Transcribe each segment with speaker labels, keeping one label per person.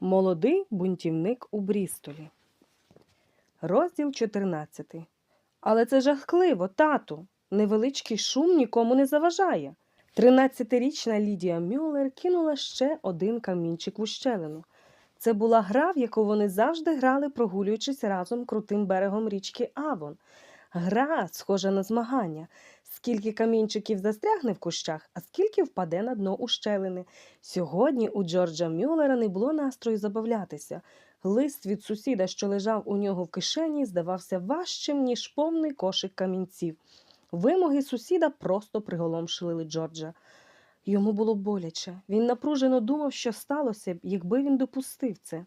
Speaker 1: Молодий бунтівник у Брістолі. Розділ 14. Але це жахливо, тату. Невеличкий шум нікому не заважає. Тринадцятирічна Лідія Мюллер кинула ще один камінчик в ущелину. Це була гра, в яку вони завжди грали, прогулюючись разом крутим берегом річки Авон. Гра, схожа на змагання. Скільки камінчиків застрягне в кущах, а скільки впаде на дно ущелини. Сьогодні у Джорджа Мюллера не було настрою забавлятися. Лист від сусіда, що лежав у нього в кишені, здавався важчим, ніж повний кошик камінців. Вимоги сусіда просто приголомшили Джорджа. Йому було боляче. Він напружено думав, що сталося б, якби він допустив це.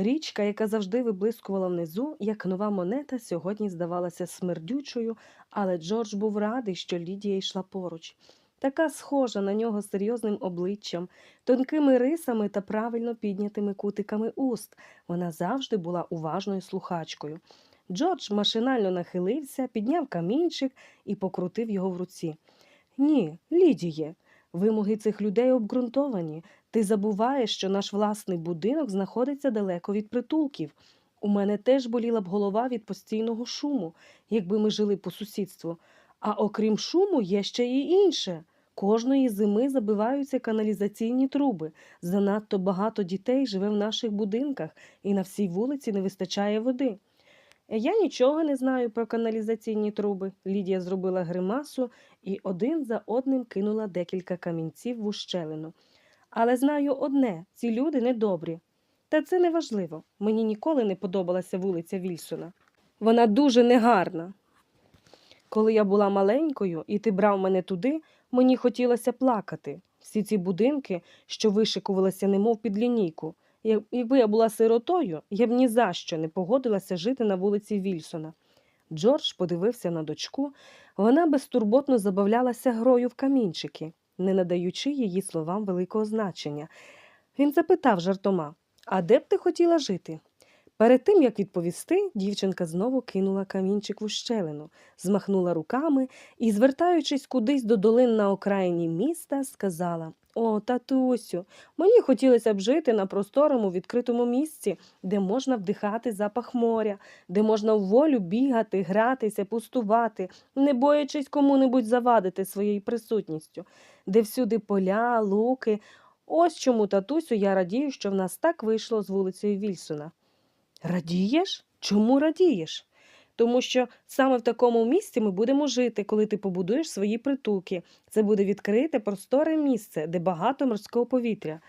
Speaker 1: Річка, яка завжди виблискувала внизу, як нова монета, сьогодні здавалася смердючою, але Джордж був радий, що Лідія йшла поруч. Така схожа на нього серйозним обличчям, тонкими рисами та правильно піднятими кутиками уст. Вона завжди була уважною слухачкою. Джордж машинально нахилився, підняв камінчик і покрутив його в руці. Ні, Лідіє, вимоги цих людей обґрунтовані. Ти забуваєш, що наш власний будинок знаходиться далеко від притулків. У мене теж боліла б голова від постійного шуму, якби ми жили по сусідству. А окрім шуму, є ще й інше. Кожної зими забиваються каналізаційні труби. Занадто багато дітей живе в наших будинках, і на всій вулиці не вистачає води. Я нічого не знаю про каналізаційні труби. Лідія зробила гримасу і один за одним кинула декілька камінців в ущелину. Але знаю одне: ці люди недобрі. Та це не важливо. Мені ніколи не подобалася вулиця Вільсона. Вона дуже негарна. Коли я була маленькою і ти брав мене туди, мені хотілося плакати. Всі ці будинки, що вишикувалися, немов під лінійку. Якби я була сиротою, я б ні за що не погодилася жити на вулиці Вільсона. Джордж подивився на дочку. Вона безтурботно забавлялася грою в камінчики, не надаючи її словам великого значення. Він запитав жартома: А де б ти хотіла жити? Перед тим, як відповісти, дівчинка знову кинула камінчик в ущелину, змахнула руками і, звертаючись кудись до долин на окраїні міста, сказала: О, татусю, мені хотілося б жити на просторому відкритому місці, де можна вдихати запах моря, де можна в волю бігати, гратися, пустувати, не боячись кому-небудь завадити своєю присутністю, де всюди поля, луки. Ось чому, татусю, я радію, що в нас так вийшло з вулицею Вільсона. Радієш? Чому радієш? Тому що саме в такому місці ми будемо жити, коли ти побудуєш свої притулки. Це буде відкрите, просторе місце, де багато морського повітря.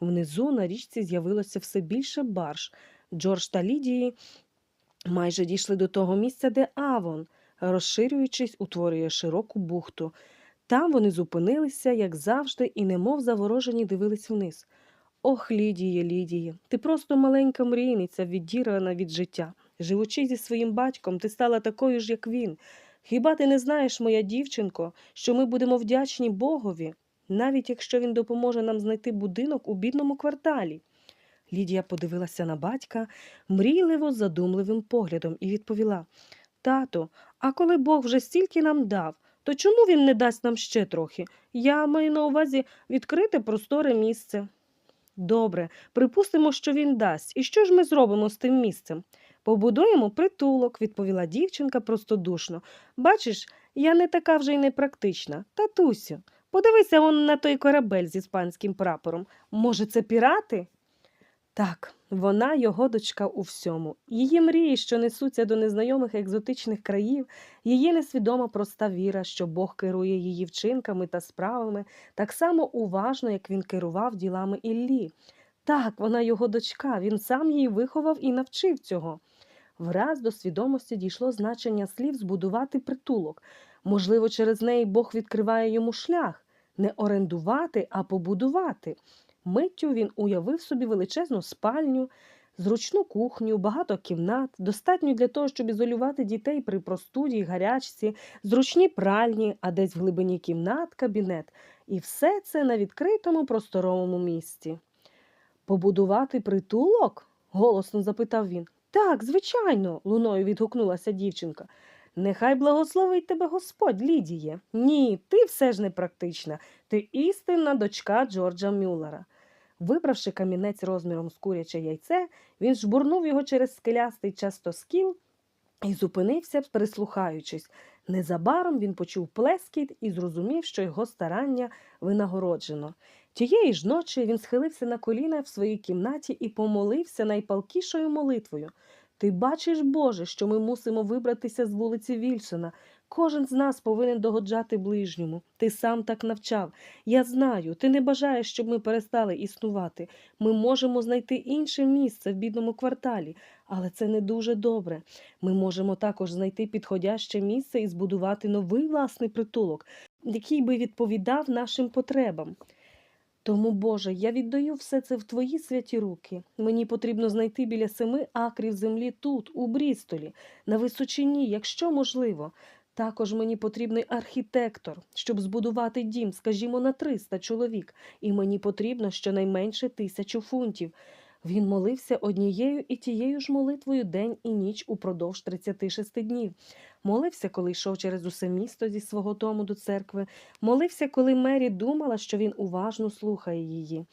Speaker 1: Внизу на річці з'явилося все більше барж. Джордж та Лідії майже дійшли до того місця, де Авон, розширюючись, утворює широку бухту. Там вони зупинилися, як завжди, і немов заворожені дивились вниз. Ох, Лідіє, Лідіє, ти просто маленька мрійниця, віддірана від життя. Живучи зі своїм батьком, ти стала такою ж, як він. Хіба ти не знаєш, моя дівчинко, що ми будемо вдячні Богові, навіть якщо він допоможе нам знайти будинок у бідному кварталі? Лідія подивилася на батька мрійливо задумливим поглядом і відповіла Тато, а коли Бог вже стільки нам дав, то чому він не дасть нам ще трохи? Я маю на увазі відкрите просторе місце. Добре, припустимо, що він дасть. І що ж ми зробимо з тим місцем? Побудуємо притулок, відповіла дівчинка простодушно. Бачиш, я не така вже й непрактична. Татусю, подивися он на той корабель з іспанським прапором. Може, це пірати? Так, вона його дочка у всьому. Її мрії, що несуться до незнайомих екзотичних країв, її несвідома проста віра, що Бог керує її вчинками та справами так само уважно, як він керував ділами Іллі. Так, вона його дочка, він сам її виховав і навчив цього. Враз до свідомості дійшло значення слів збудувати притулок. Можливо, через неї Бог відкриває йому шлях не орендувати, а побудувати. Миттю він уявив собі величезну спальню, зручну кухню, багато кімнат, достатньо для того, щоб ізолювати дітей при простуді й гарячці, зручні пральні, а десь в глибині кімнат, кабінет. І все це на відкритому просторовому місці. Побудувати притулок? голосно запитав він. Так, звичайно, луною відгукнулася дівчинка. Нехай благословить тебе Господь, Лідіє. Ні, ти все ж не практична. Ти істинна дочка Джорджа Мюллера. Вибравши камінець розміром з куряче яйце, він жбурнув його через скелястий частоскіл і зупинився, прислухаючись. Незабаром він почув плескіт і зрозумів, що його старання винагороджено. Тієї ж ночі він схилився на коліна в своїй кімнаті і помолився найпалкішою молитвою. Ти бачиш, Боже, що ми мусимо вибратися з вулиці Вільсона. Кожен з нас повинен догоджати ближньому. Ти сам так навчав. Я знаю, ти не бажаєш, щоб ми перестали існувати. Ми можемо знайти інше місце в бідному кварталі, але це не дуже добре. Ми можемо також знайти підходяще місце і збудувати новий власний притулок, який би відповідав нашим потребам. Тому, Боже, я віддаю все це в Твої святі руки. Мені потрібно знайти біля семи акрів землі тут, у Брістолі, на височині, якщо можливо. Також мені потрібний архітектор, щоб збудувати дім, скажімо, на 300 чоловік, і мені потрібно щонайменше тисячу фунтів. Він молився однією і тією ж молитвою день і ніч упродовж 36 днів. Молився, коли йшов через усе місто зі свого дому до церкви. Молився, коли Мері думала, що він уважно слухає її.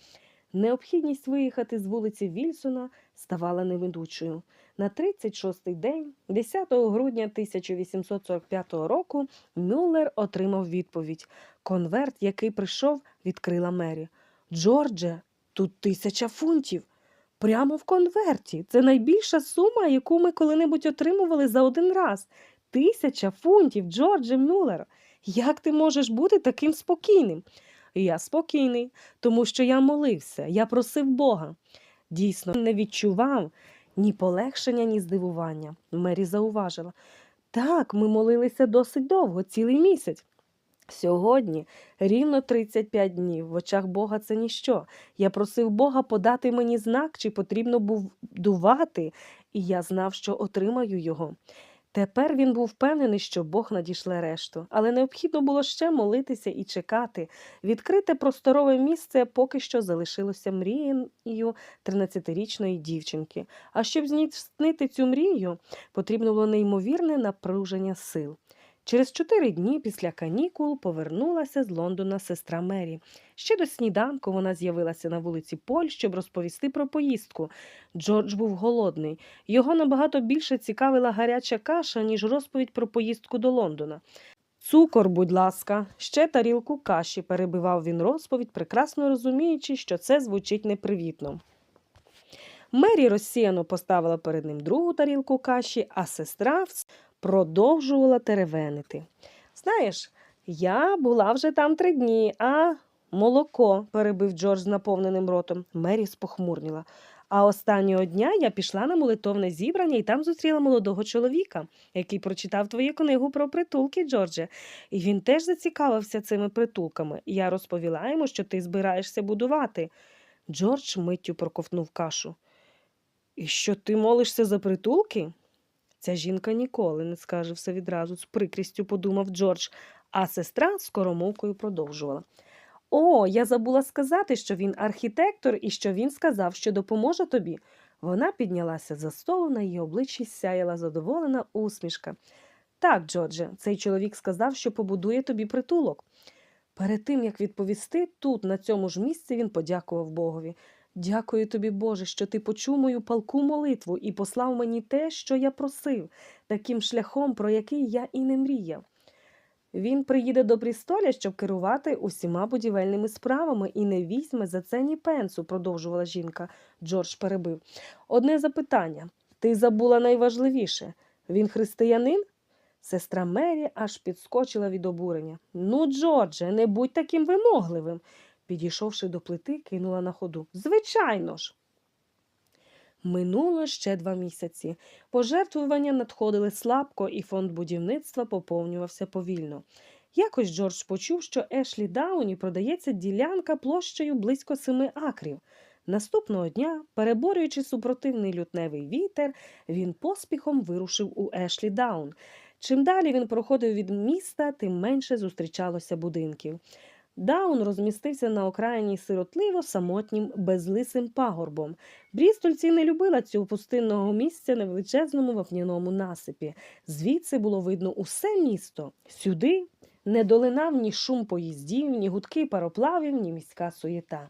Speaker 1: Необхідність виїхати з вулиці Вільсона ставала невидучою. На 36-й день, 10 грудня 1845 року, Мюллер отримав відповідь. Конверт, який прийшов, відкрила Мері. Джордже, тут тисяча фунтів. Прямо в конверті. Це найбільша сума, яку ми коли-небудь отримували за один раз. Тисяча фунтів, Джордже Мюллер. Як ти можеш бути таким спокійним? Я спокійний, тому що я молився, я просив Бога. Дійсно, не відчував ні полегшення, ні здивування. Мері зауважила. Так, ми молилися досить довго, цілий місяць. Сьогодні рівно 35 днів. В очах Бога це ніщо. Я просив Бога подати мені знак, чи потрібно будувати, і я знав, що отримаю його. Тепер він був впевнений, що Бог надішле решту, але необхідно було ще молитися і чекати. Відкрите просторове місце поки що залишилося мрією 13-річної дівчинки. А щоб зніснити цю мрію, потрібно було неймовірне напруження сил. Через чотири дні після канікул повернулася з Лондона сестра Мері. Ще до сніданку вона з'явилася на вулиці Поль, щоб розповісти про поїздку. Джордж був голодний. Його набагато більше цікавила гаряча каша, ніж розповідь про поїздку до Лондона. Цукор, будь ласка, ще тарілку каші, перебивав він розповідь, прекрасно розуміючи, що це звучить непривітно. Мері розсіяно поставила перед ним другу тарілку каші, а сестра продовжувала теревенити. Знаєш, я була вже там три дні, а молоко, перебив Джордж з наповненим ротом. Мері спохмурніла. А останнього дня я пішла на молитовне зібрання і там зустріла молодого чоловіка, який прочитав твою книгу про притулки, Джордже. І він теж зацікавився цими притулками. Я розповіла йому, що ти збираєшся будувати. Джордж миттю проковтнув кашу. І що ти молишся за притулки? Ця жінка ніколи не скаже все відразу, з прикрістю подумав Джордж, а сестра скоромовкою продовжувала. О, я забула сказати, що він архітектор і що він сказав, що допоможе тобі. Вона піднялася за столу, на її обличчі сяяла задоволена усмішка. Так, Джордже, цей чоловік сказав, що побудує тобі притулок. Перед тим, як відповісти, тут, на цьому ж місці, він подякував Богові. Дякую тобі, Боже, що ти почув мою палку молитву і послав мені те, що я просив, таким шляхом, про який я і не мріяв. Він приїде до Брістоля, щоб керувати усіма будівельними справами і не візьме за це ні пенсу, продовжувала жінка. Джордж перебив. Одне запитання. Ти забула найважливіше. Він християнин? Сестра Мері аж підскочила від обурення. Ну, Джордже, не будь таким вимогливим. Підійшовши до плити, кинула на ходу. Звичайно ж. Минуло ще два місяці. Пожертвування надходили слабко, і фонд будівництва поповнювався повільно. Якось Джордж почув, що Ешлі Дауні продається ділянка площею близько семи акрів. Наступного дня, переборюючи супротивний лютневий вітер, він поспіхом вирушив у Ешлі Даун. Чим далі він проходив від міста, тим менше зустрічалося будинків. Даун розмістився на окраїні сиротливо самотнім безлисим пагорбом. Брістольці не любила цього пустинного місця на величезному вапняному насипі. Звідси було видно усе місто. Сюди не долинав ні шум поїздів, ні гудки пароплавів, ні міська суєта.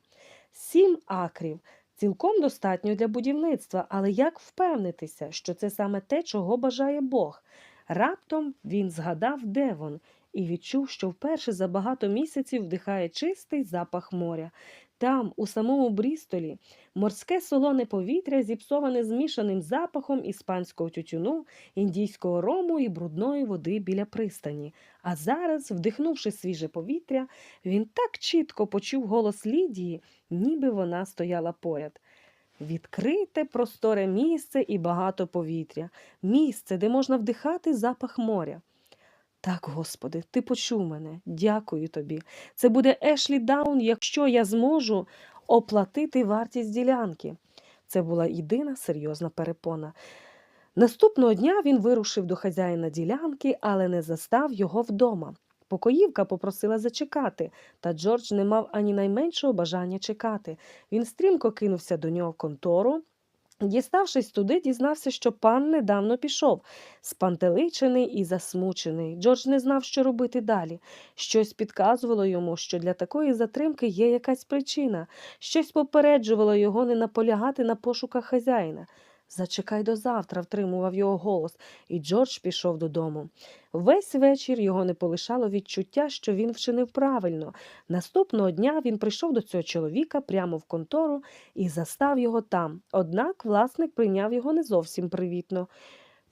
Speaker 1: Сім акрів. Цілком достатньо для будівництва, але як впевнитися, що це саме те, чого бажає Бог? Раптом він згадав Девон і відчув, що вперше за багато місяців вдихає чистий запах моря. Там, у самому Брістолі, морське солоне повітря зіпсоване змішаним запахом іспанського тютюну, індійського рому і брудної води біля пристані. А зараз, вдихнувши свіже повітря, він так чітко почув голос Лідії, ніби вона стояла поряд. Відкрите просторе місце і багато повітря, місце, де можна вдихати запах моря. Так, Господи, ти почув мене. Дякую тобі. Це буде Ешлі Даун, якщо я зможу оплатити вартість ділянки. Це була єдина серйозна перепона. Наступного дня він вирушив до хазяїна ділянки, але не застав його вдома. Покоївка попросила зачекати, та Джордж не мав ані найменшого бажання чекати. Він стрімко кинувся до нього в контору. Діставшись туди, дізнався, що пан недавно пішов, спантеличений і засмучений. Джордж не знав, що робити далі. Щось підказувало йому, що для такої затримки є якась причина, щось попереджувало його не наполягати на пошуках хазяїна. Зачекай до завтра, втримував його голос, і Джордж пішов додому. Весь вечір його не полишало відчуття, що він вчинив правильно. Наступного дня він прийшов до цього чоловіка прямо в контору і застав його там. Однак власник прийняв його не зовсім привітно.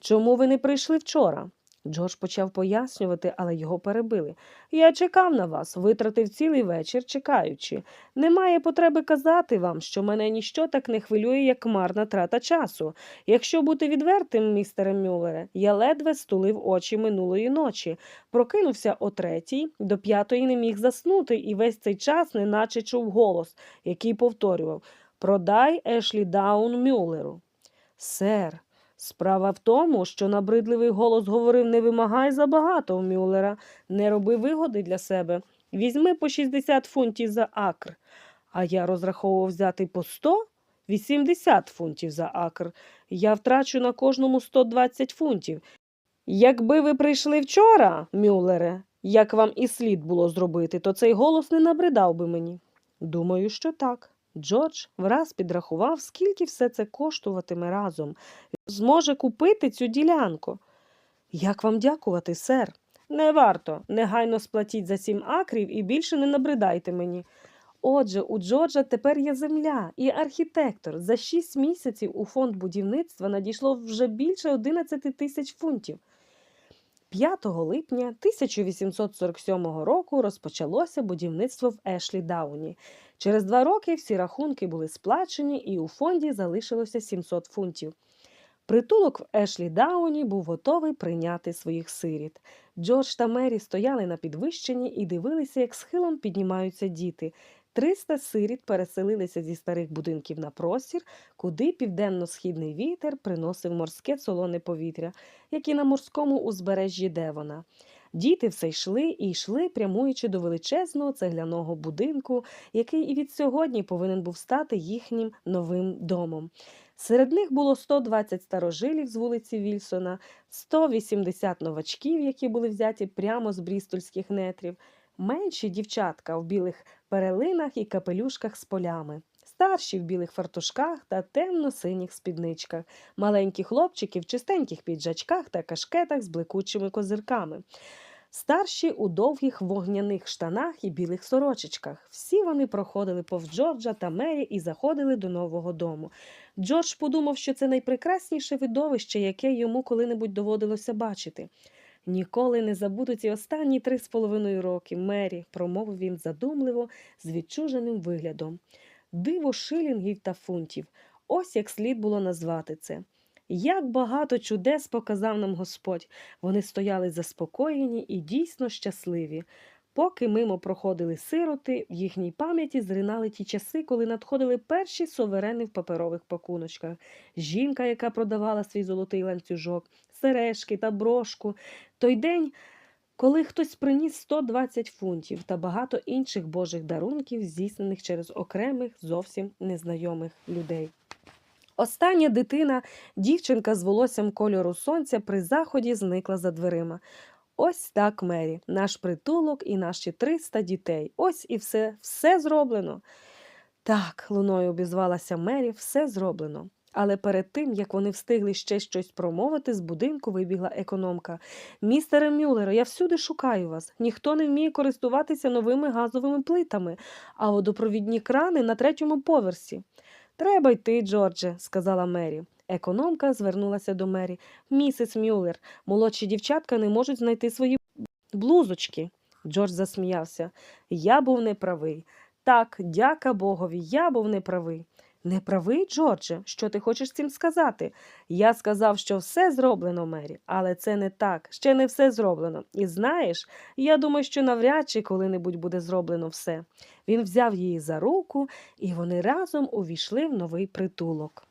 Speaker 1: Чому ви не прийшли вчора? Джордж почав пояснювати, але його перебили. Я чекав на вас, витратив цілий вечір, чекаючи. Немає потреби казати вам, що мене ніщо так не хвилює, як марна трата часу. Якщо бути відвертим, містере Мюллере, я ледве стулив очі минулої ночі, прокинувся о третій, до п'ятої не міг заснути, і весь цей час неначе чув голос, який повторював Продай Ешлі Даун Мюллеру. Сер, Справа в тому, що набридливий голос говорив не вимагай забагато у Мюллера, не роби вигоди для себе. Візьми по 60 фунтів за акр. А я розраховував взяти по 100? 80 фунтів за акр. Я втрачу на кожному 120 фунтів. Якби ви прийшли вчора, Мюллере, як вам і слід було зробити, то цей голос не набридав би мені. Думаю, що так. Джордж враз підрахував, скільки все це коштуватиме разом. Зможе купити цю ділянку. Як вам дякувати, сер? Не варто. Негайно сплатіть за сім акрів і більше не набридайте мені. Отже, у Джорджа тепер є земля і архітектор. За шість місяців у фонд будівництва надійшло вже більше 11 тисяч фунтів. 5 липня 1847 року розпочалося будівництво в Ешлі Дауні. Через два роки всі рахунки були сплачені, і у фонді залишилося 700 фунтів. Притулок в Ешлі Дауні був готовий прийняти своїх сиріт. Джордж та Мері стояли на підвищенні і дивилися, як схилом піднімаються діти. Триста сиріт переселилися зі старих будинків на простір, куди південно-східний вітер приносив морське солоне повітря, як і на морському узбережжі Девона. Діти все йшли і йшли, прямуючи до величезного цегляного будинку, який і від сьогодні повинен був стати їхнім новим домом. Серед них було 120 старожилів з вулиці Вільсона, 180 новачків, які були взяті прямо з брістольських нетрів, менші дівчатка в білих перелинах і капелюшках з полями, старші в білих фартушках та темно-синіх спідничках, маленькі хлопчики в чистеньких піджачках та кашкетах з блекучими козирками. Старші у довгих вогняних штанах і білих сорочечках. Всі вони проходили повз Джорджа та Мері і заходили до нового дому. Джордж подумав, що це найпрекрасніше видовище, яке йому коли-небудь доводилося бачити. Ніколи не забуду ці останні три з половиною роки, Мері, промовив він задумливо, з відчуженим виглядом. Диво шилінгів та фунтів. Ось як слід було назвати це. Як багато чудес показав нам Господь. Вони стояли заспокоєні і дійсно щасливі. Поки мимо проходили сироти, в їхній пам'яті зринали ті часи, коли надходили перші суверени в паперових пакуночках. Жінка, яка продавала свій золотий ланцюжок, сережки та брошку. Той день, коли хтось приніс 120 фунтів та багато інших божих дарунків, здійснених через окремих зовсім незнайомих людей. Остання дитина, дівчинка з волоссям кольору сонця, при заході зникла за дверима. Ось так, Мері, наш притулок і наші 300 дітей. Ось і все, все зроблено. Так, луною обізвалася Мері, все зроблено. Але перед тим, як вони встигли ще щось промовити, з будинку вибігла економка. Містере Мюллере, я всюди шукаю вас. Ніхто не вміє користуватися новими газовими плитами, а водопровідні крани на третьому поверсі. Треба йти, Джордже, сказала Мері. Економка звернулася до Мері. Місіс Мюллер, молодші дівчатка не можуть знайти свої блузочки. Джордж засміявся. Я був неправий. Так, дяка Богові, я був неправий. Неправий, Джордже? Що ти хочеш цим сказати? Я сказав, що все зроблено, Мері, але це не так. Ще не все зроблено. І знаєш, я думаю, що навряд чи коли-небудь буде зроблено все. Він взяв її за руку, і вони разом увійшли в новий притулок.